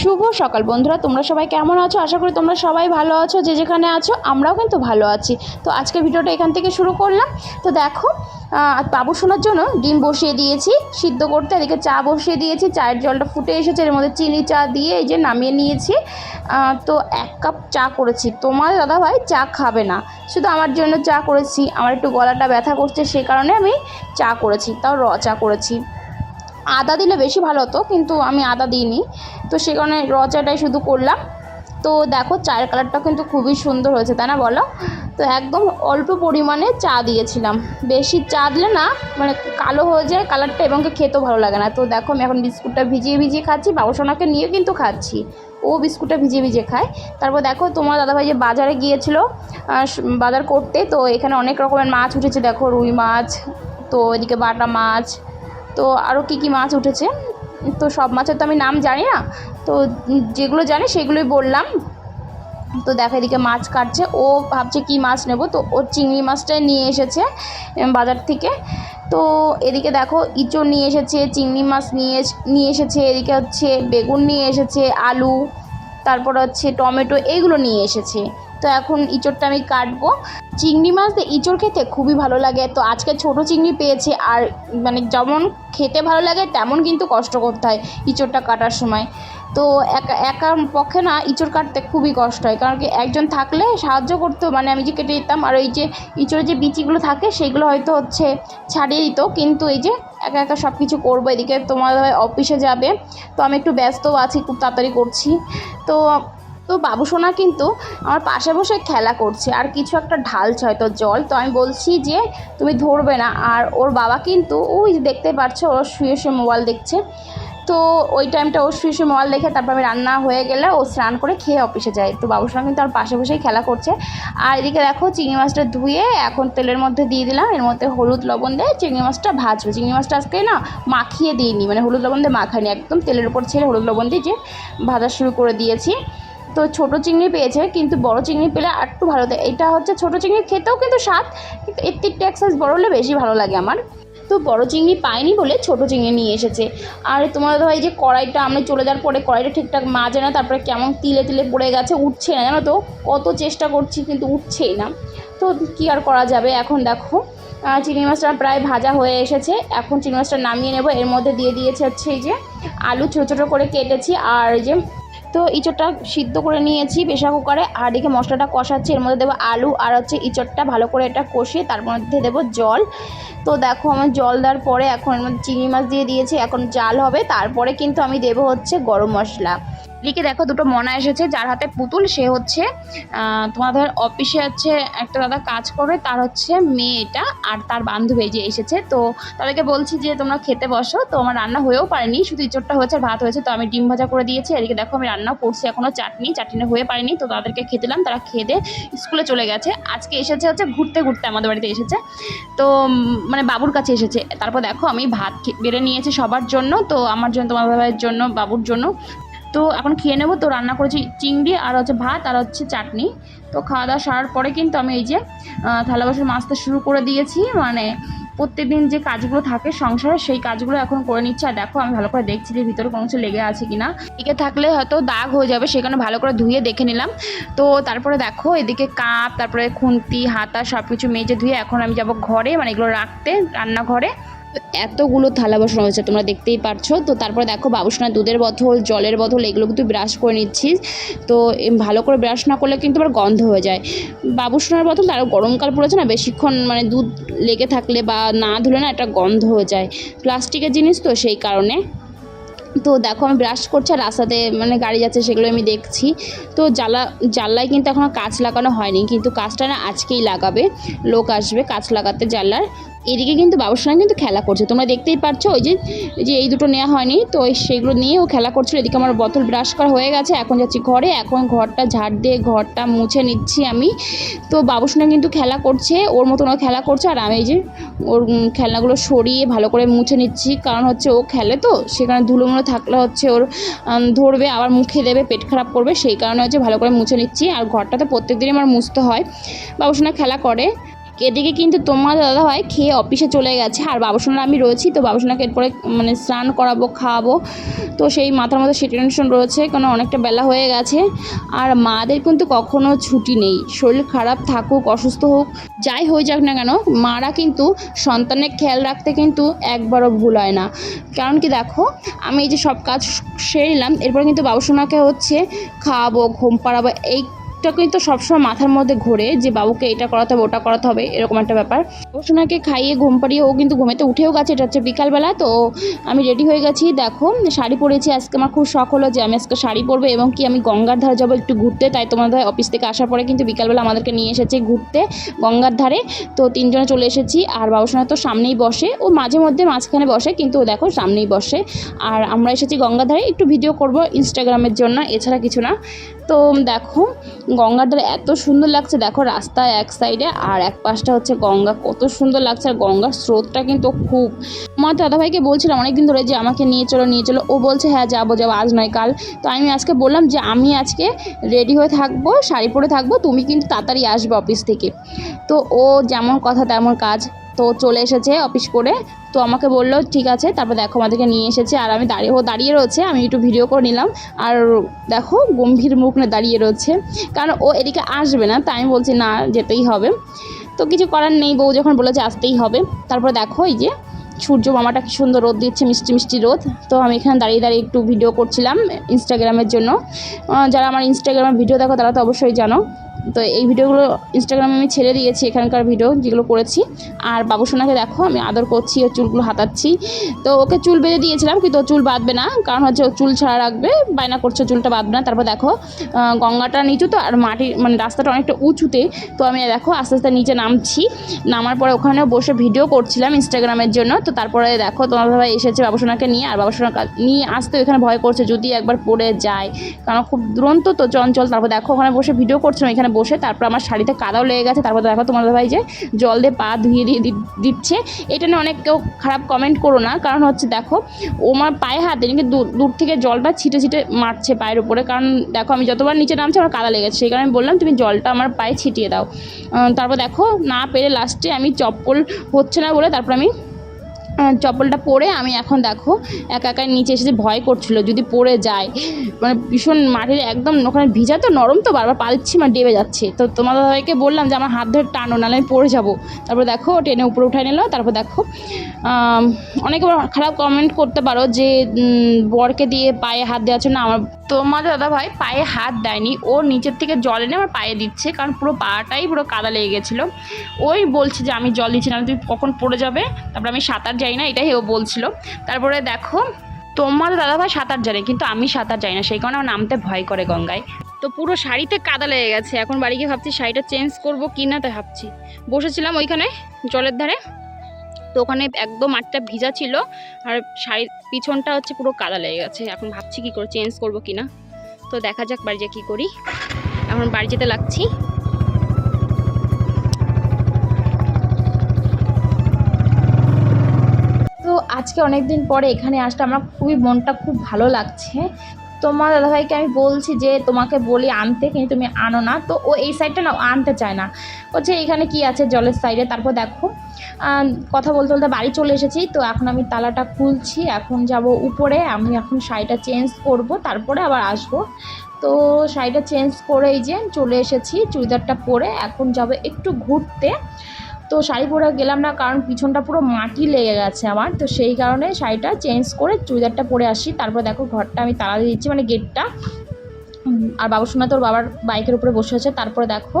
শুভ সকাল বন্ধুরা, তোমরা সবাই কেমন আছো? আশা করি তোমরা সবাই ভালো আছো, যে যেখানে আছো, আমরাও কিন্তু ভালো আছি। তো আজকে ভিডিওটা এখান থেকে শুরু করলাম। তো দেখো বাবু শোনার জন্য ডিম বসিয়ে দিয়েছি, সিদ্ধ করতে, এদিকে চা বসিয়ে দিয়েছি, চায়ের জলটা ফুটে এসেছে, এর মধ্যে চিনি চা দিয়ে এই যে নামিয়ে নিয়েছি। তো এক কাপ চা করেছি। তোমার দাদাভাই চা খাবে না। শুধু আমার জন্য চা করেছি, আমার একটু গলাটা ব্যথা করছে, সে কারণে আমি চা করেছি, তাও র চা করেছি। আদা দিলে বেশি ভালো হতো, কিন্তু আমি আদা দিইনি। তো সে কারণে র চাটাই শুধু করলাম। তো দেখো, চায়ের কালারটা কিন্তু খুবই সুন্দর হয়েছে, তাই না বলো? তো একদম অল্প পরিমাণে চা দিয়েছিলাম। বেশি চা দিলে না মানে কালো হয়ে যায় কালারটা এবং খেতেও ভালো লাগে না। তো দেখো, আমি এখন বিস্কুটটা ভিজিয়ে ভিজিয়ে খাচ্ছি, বাবুসোনাকে নিয়ে কিন্তু খাচ্ছি। ও বিস্কুটটা ভিজিয়ে ভিজিয়ে খায়। তারপর দেখো, তোমার দাদাভাই যে বাজারে গিয়েছিল বাজার করতে, তো এখানে অনেক রকমের মাছ উঠেছে। দেখো, রুই মাছ, তো এদিকে বাটা মাছ তো আরও কী কী মাছ উঠেছে? তো সব মাছের তো আমি নাম জানি না। তো যেগুলো জানি সেগুলোই বললাম। তো দেখো এদিকে মাছ কাটছে। ও ভাবছে কী মাছ নেব? তো ও চিংড়ি মাছটাই নিয়ে এসেছে বাজার থেকে। তো এদিকে দেখো ইঁচড় নিয়ে এসেছে, চিংড়ি মাছ নিয়ে নিয়ে এসেছে। এদিকে হচ্ছে বেগুন নিয়ে এসেছে, আলু, তারপর হচ্ছে টমেটো এইগুলো নিয়ে এসেছে। তো এখন ইঁচড়টা আমি কাটবো। চিংড়ি মাছ দিয়ে ইঁচড় খেতে খুবই ভালো লাগে। তো আজকে ছোট চিংড়ি পেয়েছি আর মানে যেমন খেতে ভালো লাগে, তেমন কিন্তু কষ্ট করতে হয় ইঁচড়টা কাটার সময়। তো একা একা পক্ষে না ইঁচড় কাটতে খুবই কষ্ট হয়। কারণ কি একজন থাকলে সাহায্য করতো মানে আমি যে কেটে দিতাম আর ওই যে ইঁচড়ের যে বিচিগুলো থাকে সেগুলো হয়তো হচ্ছে ছাড়িয়ে দিত। কিন্তু এই যে একা একা সব কিছু করব, এদিকে তোমার অফিসে যাবে। তো আমি একটু ব্যস্তও আছি, খুব তাড়াতাড়ি করছি। তো তো বাবুসোনা কিন্তু আমার পাশে বসে খেলা করছে। আর কিছু একটা ঢালছে হয়তো জল। তো আমি বলছি যে, তুমি ধরবে না। আর ওর বাবা কিন্তু, ওই দেখতে পাচ্ছ, ও শুয়ে শুয়ে মোবাইল দেখছে। তো ওই টাইমটা ও শুয়ে শুয়ে মোবাইল দেখে তারপর আমি রান্না হয়ে গেলে ও স্নান করে খেয়ে অফিসে যায়। তো বাবুর সঙ্গে কিন্তু আর পাশে বসেই খেলা করছে। আর এদিকে দেখো, চিংড়ি মাছটা ধুয়ে এখন তেলের মধ্যে দিয়ে দিলাম। এর মধ্যে হলুদ লবণ দিয়ে চিংড়ি মাছটা ভাজবো। চিংড়ি মাছটা আজকে না মাখিয়ে দিইনি। মানে হলুদ লবণ দিয়ে মাখানি একদম তেলের উপর ছেড়ে হলুদ লবণ দিয়ে যে ভাজা শুরু করে দিয়েছি। তো ছোট চিংড়ি পেয়েছে, কিন্তু বড় চিংড়ি পেলে আর একটু ভালো দেয়। এটা হচ্ছে ছোট চিংড়ি, খেতেও কিন্তু স্বাদ, কিন্তু এর থেকে এক সাইজ বড় হলে বেশি ভালো লাগে আমার। তো বড় চিংড়ি পাইনি বলে ছোট চিংড়ি নিয়ে এসেছে। আর তোমার ভাই যে কড়াইটা আমি চলে যাওয়ার পরে কড়াইটা ঠিকঠাক মাজে না, তারপরে কেমন তিলে তিলে পড়ে গেছে, উঠছে না, জানো তো? কত চেষ্টা করছি, কিন্তু উঠছেই না। তো কী আর করা যাবে এখন দেখো। চিংড়ি মাছটা প্রায় ভাজা হয়ে এসেছে। এখন চিংড়ি মাছটা নামিয়ে নেব। এর মধ্যে দিয়ে দিয়েছে হচ্ছে এই যে আলু ছোটো ছোটো করে কেটেছি। আর যে তো ইঁচড়টা সিদ্ধ করে নিয়েছি প্রেশার কুকারে। আর এদিকে মশলাটা কষাচ্ছি। এর মধ্যে দেবো আলু আর হচ্ছে ইঁচড়টা ভালো করে এটা কষিয়ে তার মধ্যে দেবো জল। তো দেখো আমার জল দেওয়ার পরে এখন এর মধ্যে চিংড়ি মাছ দিয়ে দিয়েছি। এখন জাল হবে। তারপরে কিন্তু আমি দেবো হচ্ছে গরম মশলা। এদিকে দেখো, দুটো মনা এসেছে। যার হাতে পুতুল, সে হচ্ছে তোমাদের অফিসে হচ্ছে একটা দাদা কাজ করে তার হচ্ছে মেয়েটা আর তার বান্ধবী যে এসেছে। তো তাদেরকে বলছি যে, তোমরা খেতে বসো। তো আমার রান্না হয়েও পারেনি, শুধু ইঁচড়টা হয়েছে ভাত হয়েছে। তো আমি ডিম ভাজা করে দিয়েছি। এদিকে দেখো, আমি রান্নাও করছি এখনও চাটনি চাটনি হয়ে পারেনি। তো তাদেরকে খেতে দিলাম, তারা খেয়ে স্কুলে চলে গেছে। আজকে এসেছে হচ্ছে ঘুরতে ঘুরতে আমাদের বাড়িতে এসেছে। তো মানে বাবুর কাছে এসেছে। তারপর দেখো, আমি ভাত বেড়ে নিয়েছি সবার জন্য। তো আমার জন্য, তোমার ভাইয়ের জন্য, বাবুর জন্য। তো এখন খেয়ে নেব। তো রান্না করেছি চিংড়ি, আর হচ্ছে ভাত, আর হচ্ছে চাটনি। তো খাওয়া দাওয়া সারার পরে কিন্তু আমি এই যে থালা বাসন মাজতে শুরু করে দিয়েছি। মানে প্রত্যেকদিন যে কাজগুলো থাকে সংসারে, সেই কাজগুলো এখন করে নিচ্ছে। আর দেখো, আমি ভালো করে দেখছি যে ভিতরে কোনো কিছু লেগে আছে কিনা। এদিকে থাকলে হয়তো দাগ হয়ে যাবে সেখানে ভালো করে ধুয়ে দেখে নিলাম। তো তারপরে দেখো, এদিকে কাপ, তারপরে খুন্তি, হাতা সব কিছু মেজে ধুয়ে এখন আমি যাব ঘরে মানে এগুলো রাখতে, রান্নাঘরে। এতগুলো থালা বাসন হয়েছে, তোমরা দেখতেই পারছ। তো তারপরে দেখো, বাবুসোনার দুধের বোতল, জলের বোতল, এগুলো কিন্তু ব্রাশ করে নিচ্ছি। তো ভালো করে ব্রাশ না করলে কিন্তু আবার গন্ধ হয়ে যায়। বাবুসোনার বোতল তার গরমকাল পড়েছে না, বেশিক্ষণ মানে দুধ লেগে থাকলে বা না ধুলে না একটা গন্ধ হয়ে যায়। প্লাস্টিকের জিনিস তো সেই কারণে। তো দেখো, আমি ব্রাশ করছি আর রাস্তাতে মানে গাড়ি যাচ্ছে, সেগুলো আমি দেখছি। তো জ্বালা জানলায় কিন্তু এখনও কাঁচ লাগানো হয়নি, কিন্তু কাঁচটা না আজকেই লাগাবে। লোক আসবে কাঁচ লাগাতে জানলার এদিকে কিন্তু বাবুর সঙ্গে কিন্তু খেলা করছে। তোমরা দেখতেই পারছ ওই যে এই যে এই দুটো নেওয়া হয়নি, তো সেগুলো নিয়ে ও খেলা করছিল। এদিকে আমার বোতল ব্রাশ করা হয়ে গেছে, এখন যাচ্ছি ঘরে। এখন ঘরটা ঝাড় দিয়ে ঘরটা মুছে নিচ্ছি আমি। তো বাবুর সঙ্গে কিন্তু খেলা করছে, ওর মতন ও খেলা করছে। আর আমি যে ওর খেলনাগুলো সরিয়ে ভালো করে মুছে নিচ্ছি। কারণ হচ্ছে ও খেলে তো সেখানে ধুলোমুলো থাকলে হচ্ছে ওর ধরবে, আবার মুখে দেবে, পেট খারাপ করবে। সেই কারণে হচ্ছে ভালো করে মুছে নিচ্ছি। আর ঘরটা তো প্রত্যেক দিনই আমার মুছতে হয়। বাবুসোনা খেলা করে। এদিকে কিন্তু তোমার দাদাভাই খেয়ে অফিসে চলে গেছে। আর বাবুসোনার আমি রয়েছি, তো বাবুসোনাকে এরপরে মানে স্নান করাবো, খাওয়াবো। তো সেই মাথার মধ্যে সে টেনশন রয়েছে কারণ অনেকটা বেলা হয়ে গেছে। আর মাদের কিন্তু কখনো ছুটি নেই। শরীর খারাপ থাকুক, অসুস্থ হোক, যাই হয়ে যাক না কেন, মারা কিন্তু সন্তানের খেয়াল রাখতে কিন্তু একবারও ভুল হয় না। কারণ কি দেখো, আমি এই যে সব কাজ সেরে নিলাম, এরপর কিন্তু বাবুসোনাকে হচ্ছে খাওয়াবো, ঘুম পাড়াবো এইটা কিন্তু সবসময় মাথার মধ্যে ঘোরে যে, বাবুকে এটা করাতে হবে, ওটা করাতে হবে, এরকম একটা ব্যাপার। বাবুসোনাকে খাইয়ে ঘুম পাড়িয়ে ও কিন্তু ঘুমেতে উঠেও গেছে। এটা হচ্ছে বিকালবেলা। তো আমি রেডি হয়ে গেছি। দেখো, শাড়ি পরেছি। আজকে আমার খুব শখ হলো যে, আমি আজকে শাড়ি পরবো এবং কি আমি গঙ্গার ধারে যাব একটু ঘুরতে। তাই তোমাদের অফিস থেকে আসার পরে কিন্তু বিকালবেলা আমাদেরকে নিয়ে এসেছে ঘুরতে গঙ্গার ধারে। তো তিনজনে চলে এসেছি। আর বাবুসোনা তো সামনেই বসে। ও মাঝে মধ্যে মাঝখানে বসে, কিন্তু ও দেখো সামনেই বসে। আর আমরা এসেছি গঙ্গার ধারে। একটু ভিডিও করব ইনস্টাগ্রামের জন্য। এছাড়া কিছু না। তো দেখো গঙ্গার ধারে এত সুন্দর লাগছে। দেখো রাস্তায় এক সাইডে আর এক পাশটা হচ্ছে গঙ্গা। কত সুন্দর লাগছে। আর গঙ্গার স্রোতটা কিন্তু খুব। আমার দাদাভাইকে বলছিলাম অনেকদিন ধরে যে, আমাকে নিয়ে চলো নিয়ে চলো। ও বলছে হ্যাঁ যাব যাব। আজ নয়, কাল। তো আমি আজকে বললাম যে, আমি আজকে রেডি হয়ে থাকব, শাড়ি পরে থাকব। তুমি কিন্তু তাড়াতাড়ি আসবে অফিস থেকে। তো ও যেমন কথা, তেমন কাজ। তো চলে এসেছে অফিস করে। তো আমাকে বলল, ঠিক আছে, তারপর দেখো আমাদেরকে নিয়ে এসেছে। আর আমি দাঁড়িয়ে, ও দাঁড়িয়ে রয়েছে, আমি একটু ভিডিও করে নিলাম। আর দেখো, গম্ভীর মুখ না দাঁড়িয়ে রয়েছে। কারণ ও এদিকে আসবে না, তাই আমি বলছি, না, যেতেই হবে। তো কিছু করার নেই, বউ যখন বলেছে আসতেই হবে। তারপর দেখো, এই যে সূর্য মামাটা কি সুন্দর রোদ দিচ্ছে, মিষ্টি মিষ্টি রোদ। তো আমি এখানে দাঁড়িয়ে দাঁড়িয়ে একটু ভিডিও করছিলাম ইনস্টাগ্রামের জন্য। যারা আমার ইনস্টাগ্রামে ভিডিও দেখো, তারা তো অবশ্যই জানো। তো এই ভিডিওগুলো ইনস্টাগ্রামে আমি ছেড়ে দিয়েছি, এখানকার ভিডিও যেগুলো করেছি। আর বাবুসোনাকে দেখো, আমি আদর করছি, ওর চুলগুলো হাতাচ্ছি। তো ওকে চুল বেঁধে দিয়েছিলাম, কিন্তু ও চুল বাঁধবে না, কারণ হচ্ছে ও চুল ছাড়া রাখবে, বায়না করছে, চুলটা বাঁধবে না। তারপর দেখো গঙ্গাটা নিচু তো, আর মাটি মানে রাস্তাটা অনেকটা উঁচুতে। তো আমি দেখো, আস্তে আস্তে নিচে নামছি। নামার পরে ওখানে বসে ভিডিও করছিলাম ইনস্টাগ্রামের জন্য। তো তারপরে দেখো, তোমার ভাই এসেছে বাবুসোনাকে নিয়ে, আর বাবুসোনা নিয়ে আসতে এখানে ভয় করছে, যদি একবার পড়ে যায়। কারণ খুব দুরন্ত তো চঞ্চল। তারপর দেখো, ওখানে বসে ভিডিও করছিলাম, এখানে বসে তারপর আমার শাড়িতে কাদাও লেগে গেছে, তারপর দেখো তোমার ভাই যে জল দিয়ে পা ধুয়ে দিয়ে দিচ্ছে। এটা নিয়ে অনেক কেউ খারাপ কমেন্ট করো না, কারণ হচ্ছে দেখো, ও আমার পায়ে হাত কিন্তু দূর- থেকে জলটা ছিটে ছিটে মারছে পায়ের উপরে। কারণ দেখো, আমি যতবার নিচে নামছি আমার কাদা লেগেছে, সেই কারণে বললাম, তুমি জলটা আমার পায়ে ছিটিয়ে দাও। তারপর দেখো, না পেরে লাস্টে আমি চপ্পল হচ্ছে না বলে তারপর আমি চপ্পলটা পরে আমি এখন দেখো একা একাই নিচে এসে ভয় করছিল, যদি পড়ে যায়। মানে ভীষণ মাটির একদম ওখানে ভিজা তো, নরম তো বারবার পালছি মানে ডেবে যাচ্ছে। তো তোমার দাদাভাইকে বললাম যে, আমার হাত ধরে টানো, নাহলে আমি পড়ে যাব। তারপর দেখো টেনে উপরে উঠাই নিল, তারপর দেখো অনেকে খারাপ কমেন্ট করতে পারো যে বরকে দিয়ে পায়ে হাত দেওয়ার জন্য আমার তোমার দাদাভাই পায়ে হাত দেয়নি। ও নিচের থেকে জল এনে আমার পায়ে দিচ্ছে, কারণ পুরো পাটাই পুরো কাদা লেগে গেছিল। ওই বলছে যে, আমি জল দিচ্ছি না তুই কখন পড়ে যাবে? তারপর আমি সাঁতার যাই না, এটাই ও বলছিল। তারপরে দেখো, তোমার দাদাভাই সাঁতার জানে, কিন্তু আমি সাঁতার যাই না, সেই কারণে আমার নামতে ভয় করে গঙ্গায়। তো পুরো শাড়িতে কাদা লেগে গেছে, এখন বাড়ি গিয়ে ভাবছি শাড়িটা চেঞ্জ করব কি না, তাই ভাবছি। বসেছিলাম ওইখানে, জলের ধারে, তো ওখানে একদম মাঠটা ভিজা ছিল, আর শাড়ির পিছনটা হচ্ছে পুরো কাদা লেগে গেছে, এখন ভাবছি কি করে চেঞ্জ করব কি না। তো দেখা যাক বাড়ি যেয়ে কী করি। এখন বাড়ি যেতে লাগছি। আজকে অনেক দিন পরে এখানে আসলে আমার খুবই মনটা খুব ভালো লাগছে। তোমার দাদাভাইকে আমি বলছি যে, তোমাকে বলি আনতে, কিন্তু তুমি আনো না। তো ও এই সাইডটা না আনতে চায় না। বলছে, এখানে কি আছে জলের সাইডে তারপর দেখো কথা বলতে বলতে বাড়ি চলে এসেছি। তো এখন আমি তালাটা খুলছি, এখন যাব উপরে। আমি এখন শাড়িটা চেঞ্জ করব, তারপরে আবার আসব। তো শাড়িটা চেঞ্জ করে এই যে চলে এসেছি, চুড়িদারটা পরে। এখন যাব একটু ঘুরতে। তো শাড়ি পরে গেলাম না, কারণ পিছনটা পুরো মাটি লেগে গেছে আমার। তো সেই কারণে শাড়িটা চেঞ্জ করে চুড়িদারটা পরে আসি। তারপর দেখো ঘরটা আমি তালা দিয়ে দিচ্ছি মানে গেটটা উম, বাবুর বাবুসোনা তোর বাবার বাইকের উপরে বসে আছে তারপরে দেখো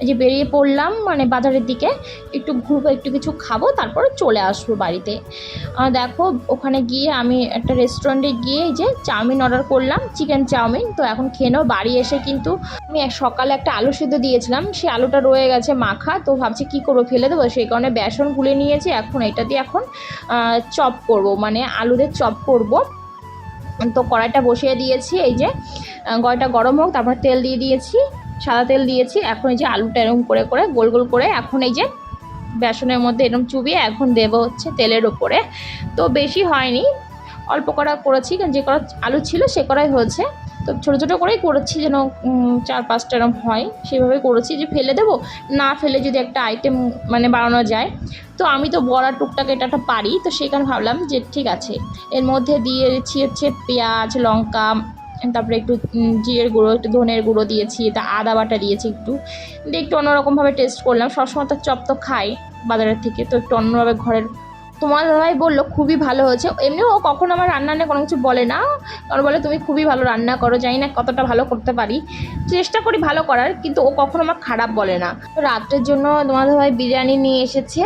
এই যে বেরিয়ে পড়লাম মানে বাজারের দিকে একটু ঘুরবো একটু কিছু খাব তারপরে চলে আসব বাড়িতে। দেখো ওখানে গিয়ে আমি একটা রেস্টুরেন্টে গিয়ে যে চাউমিন অর্ডার করলাম চিকেন চাউমিন তো এখন খেয়ে নেব বাড়ি এসে কিন্তু আমি সকালে একটা আলু সিদ্ধ দিয়েছিলাম সেই আলুটা রয়ে গেছে মাখা তো ভাবছি কী করব ফেলে দেবো সেই কারণে বেসন গুলে নিয়েছি এখন এটা দিয়ে এখন চপ করব মানে আলুদের চপ করব। তো কড়াইটা বসিয়ে দিয়েছি, এই যে কড়াইটা গরম হোক, তারপর তেল দিয়ে দিয়েছি, সাদা তেল দিয়েছি, এখন এই যে আলুটা এরকম করে করে, গোল গোল করে, এখন এই যে বেসনের মধ্যে এরকম চুবিয়ে এখন দেবো হচ্ছে তেলের ওপরে। তো বেশি হয়নি, অল্প করা করেছি, কারণ যে করা আলু ছিল সে করাই হয়েছে। তো ছোটো ছোটো করেই করেছি যেন চার পাঁচটা এরম হয়, সেভাবে করেছি যে ফেলে দেবো, না ফেলে যদি একটা আইটেম মানে বানানো যায়। তো আমি তো বড়া টুকটাক এটা পারি, তো সেখানে ভাবলাম যে ঠিক আছে, এর মধ্যে দিয়েছি হচ্ছে পেঁয়াজ, লঙ্কা, তারপরে একটু জিরের গুঁড়ো, একটু ধনের গুঁড়ো দিয়েছি, তা আদা বাটা দিয়েছি একটু। দিয়ে একটু অন্যরকমভাবে টেস্ট করলাম, সবসময় তো চপ তো খাই বাজারের থেকে, তো একটু অন্যভাবে ঘরের তোমার দাদাই বলল, খুবই ভালো হয়েছে। এমনিও ও কখনো আমার রান্না নিয়ে কোনো কিছু বলে না। কারণ বলে, তুমি খুবই ভালো রান্না করো, জানি না কতটা ভালো করতে পারি। চেষ্টা করি ভালো করার, কিন্তু ও কখনো আমার খারাপ বলে না। তো রাত্রের জন্য তোমার দাদাই বিরিয়ানি নিয়ে এসেছে।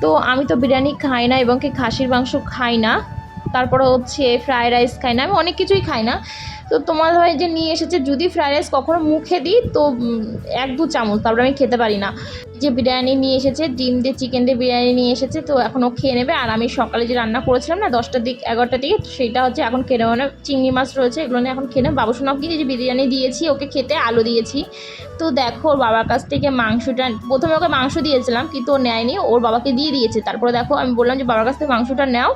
তো আমি তো বিরিয়ানি খাই না এবং কি খাসির মাংস খাই না। তারপরে হচ্ছে ফ্রায়েড রাইস খাই না। আমি অনেক কিছুই খাই না। তো তোমার ভাই যে নিয়ে এসেছে, যদি ফ্রায়েড রাইস কখনো মুখে দিই, তো এক দু চামচ, তারপরে আমি খেতে পারি না। যে বিরিয়ানি নিয়ে এসেছে, ডিম দিয়ে চিকেন দিয়ে বিরিয়ানি নিয়ে এসেছে, তো এখন ও খেয়ে নেবে। আর আমি সকালে যে রান্না করেছিলাম না, দশটার দিক, এগারোটার দিকে সেটা হচ্ছে এখন খেয়ে নেবে মানে চিংড়ি মাছ রয়েছে, এগুলো নিয়ে এখন খেয়ে নেবে। বাবুসোনাকে যে বিরিয়ানি দিয়েছি, ওকে খেতে আলু দিয়েছি। তো দেখো, ওর বাবার কাছ থেকে মাংসটা, প্রথমে ওকে মাংস দিয়েছিলাম, কিন্তু ও নেয়নি, ওর বাবাকে দিয়ে দিয়েছে। তারপরে দেখো, আমি বললাম যে, বাবার কাছ থেকে মাংসটা নাও।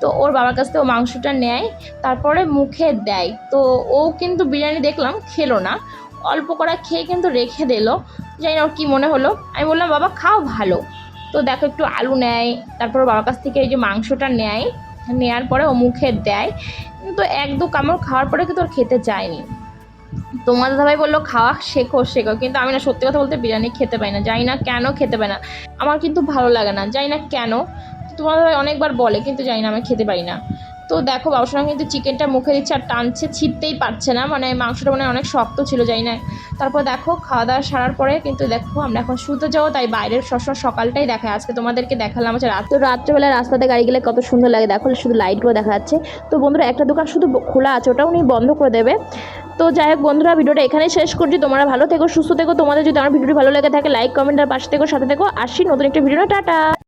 তো ওর বাবার কাছ থেকে ও মাংসটা নেয়, তারপরে মুখে দেয়। তো ও কিন্তু বিরিয়ানি দেখলাম, খেলো না। অল্প করা খেয়ে কিন্তু রেখে দিল। জানি না ওর কী মনে হলো। আমি বললাম, বাবা, খাও ভালো। তো দেখো একটু আলু নেয়, তারপর বাবার কাছ থেকে এই যে মাংসটা নেয় নেওয়ার পরে ও মুখে দেয়। কিন্তু এক দু কামড় খাওয়ার পরে কিন্তু ওর খেতে চায়নি তোমার দাদাভাই বলল, খাওয়া শেখো শেখো। কিন্তু আমি না সত্যি কথা বলতে বিরিয়ানি খেতে পাই না। জানি না কেন খেতে পাই না। আমার কিন্তু ভালো লাগে না। জানি না কেন। তোমার অনেকবার বলে, কিন্তু জানি না, আমি খেতে পারি না। তো দেখো বাবুসোনা কিন্তু চিকেনটা মুখে দিচ্ছে আর টানছে, ছিটতেই পারছে না মানে মাংসটা মানে অনেক শক্ত ছিল, জানি না। তারপর দেখো খাওয়া দাওয়া সারার পরে কিন্তু দেখো, আমরা এখন শুতে যাব, তাই বাইরের সবসময় সকালটাই দেখায় আজকে তোমাদেরকে দেখালাম হচ্ছে রাত। রাত্রেবেলা রাস্তাতে গাড়ি গেলে কত সুন্দর লাগে, দেখো, শুধু লাইটগুলো দেখা যাচ্ছে। তো বন্ধুরা, একটা দোকান শুধু খোলা আছে, ওটাও উনি বন্ধ করে দেবে। তো যাই হোক বন্ধুরা, ভিডিওটা এখানেই শেষ করছি। তোমরা ভালো থেকো, সুস্থ থেকো। তোমাদের যদি আমার ভিডিওটি ভালো লেগে থাকে লাইক কমেন্ট আর পাশে থেকো, সাথে থেকো। আসি নতুন একটা ভিডিও টাটা!